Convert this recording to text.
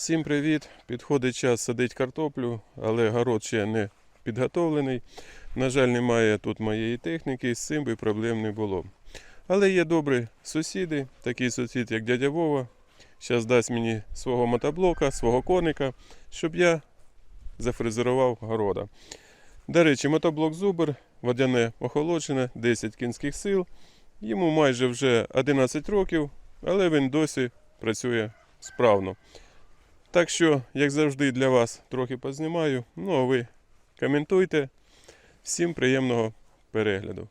Всім привіт! Підходить час садити картоплю, але город ще не підготовлений. На жаль, немає тут моєї техніки, з цим би проблем не було. Але є добрі сусіди, такий сусід, як дядя Вова. Зараз дасть мені свого мотоблока, свого коника, щоб я зафрезерував города. До речі, мотоблок Зубр, водяне охолоджене, 10 кінських сил. Йому майже вже 11 років, але він досі працює справно. Так що, як завжди, для вас трохи познімаю. Ну а ви коментуйте. Всім приємного перегляду.